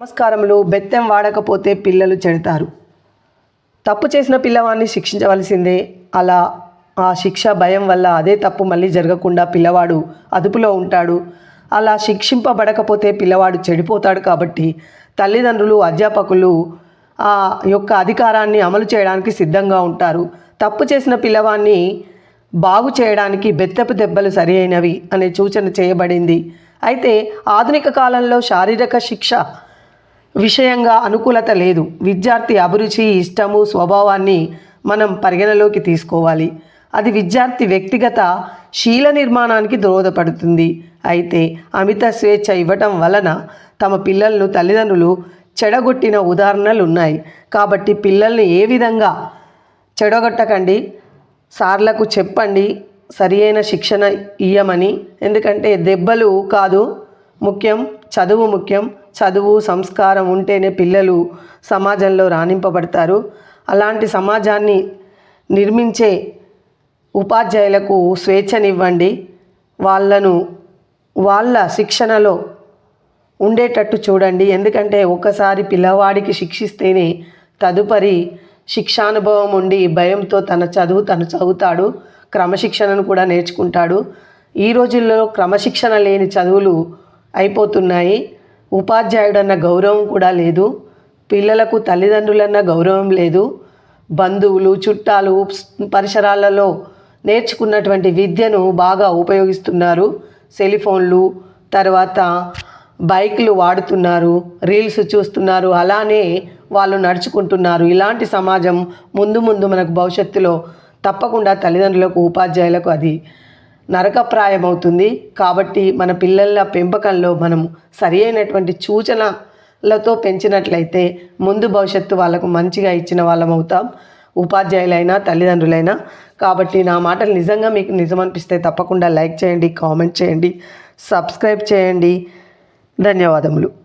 నమస్కారములు. బెత్తం వాడకపోతే పిల్లలు చెడతారు. తప్పు చేసిన పిల్లవాడిని శిక్షించవలసిందే. అలా ఆ శిక్ష భయం వల్ల అదే తప్పు మళ్ళీ జరగకుండా పిల్లవాడు అదుపులో ఉంటాడు. అలా శిక్షింపబడకపోతే పిల్లవాడు చెడిపోతాడు కాబట్టి తల్లిదండ్రులు అధ్యాపకులు ఆ యొక్క అధికారాన్ని అమలు చేయడానికి సిద్ధంగా ఉంటారు. తప్పు చేసిన పిల్లవాడిని బాగు చేయడానికి బెత్తపు దెబ్బలు సరి అయినవి అనే సూచన చేయబడింది. అయితే ఆధునిక కాలంలో శారీరక శిక్ష విషయంగా అనుకూలత లేదు. విద్యార్థి అభిరుచి ఇష్టము స్వభావాన్ని మనం పరిగణలోకి తీసుకోవాలి. అది విద్యార్థి వ్యక్తిగత శీల నిర్మాణానికి దోహదపడుతుంది. అయితే అమిత స్వేచ్ఛ ఇవ్వటం వలన తమ పిల్లలను తల్లిదండ్రులు చెడగొట్టిన ఉదాహరణలు ఉన్నాయి కాబట్టి పిల్లల్ని ఏ విధంగా చెడగొట్టకండి? సార్లకు చెప్పండి సరి అయిన శిక్షణ ఇయ్యమని. ఎందుకంటే దెబ్బలు కాదు ముఖ్యం చదువు ముఖ్యం చదువు సంస్కారం ఉంటేనే పిల్లలు సమాజంలో రాణింపబడతారు. అలాంటి సమాజాన్ని నిర్మించే ఉపాధ్యాయులకు స్వేచ్ఛనివ్వండి. వాళ్ళను వాళ్ళ శిక్షణలో ఉండేటట్టు చూడండి. ఎందుకంటే ఒకసారి పిల్లవాడికి శిక్షిస్తేనే తదుపరి శిక్షానుభవం ఉండి భయంతో తన చదువు తను చదువుతాడు. క్రమశిక్షణను కూడా నేర్చుకుంటాడు. ఈ రోజుల్లో క్రమశిక్షణ లేని చదువులు అయిపోతున్నాయి. ఉపాధ్యాయుడన్న గౌరవం కూడా లేదు. పిల్లలకు తల్లిదండ్రులన్న గౌరవం లేదు. బంధువులు చుట్టాలు పరిసరాలలో నేర్చుకున్నటువంటి విద్యను బాగా ఉపయోగిస్తున్నారు. సెలిఫోన్లు తర్వాత బైక్లు వాడుతున్నారు రీల్స్ చూస్తున్నారు అలానే వాళ్ళు నడుచుకుంటున్నారు. ఇలాంటి సమాజం ముందు ముందు మనకు భవిష్యత్తులో తప్పకుండా తల్లిదండ్రులకు ఉపాధ్యాయులకు అది నరకప్రాయం అవుతుంది కాబట్టి మన పిల్లల పెంపకంలో మనం సరి అయినటువంటి సూచనలతో పెంచినట్లయితే ముందు భవిష్యత్తు వాళ్ళకు మంచిగా ఇచ్చిన వాళ్ళం అవుతాం. ఉపాధ్యాయులైనా తల్లిదండ్రులైనా. కాబట్టి నా మాటలు నిజంగా మీకు నిజం అనిపిస్తే తప్పకుండా లైక్ చేయండి కామెంట్ చేయండి సబ్స్క్రైబ్ చేయండి. ధన్యవాదములు.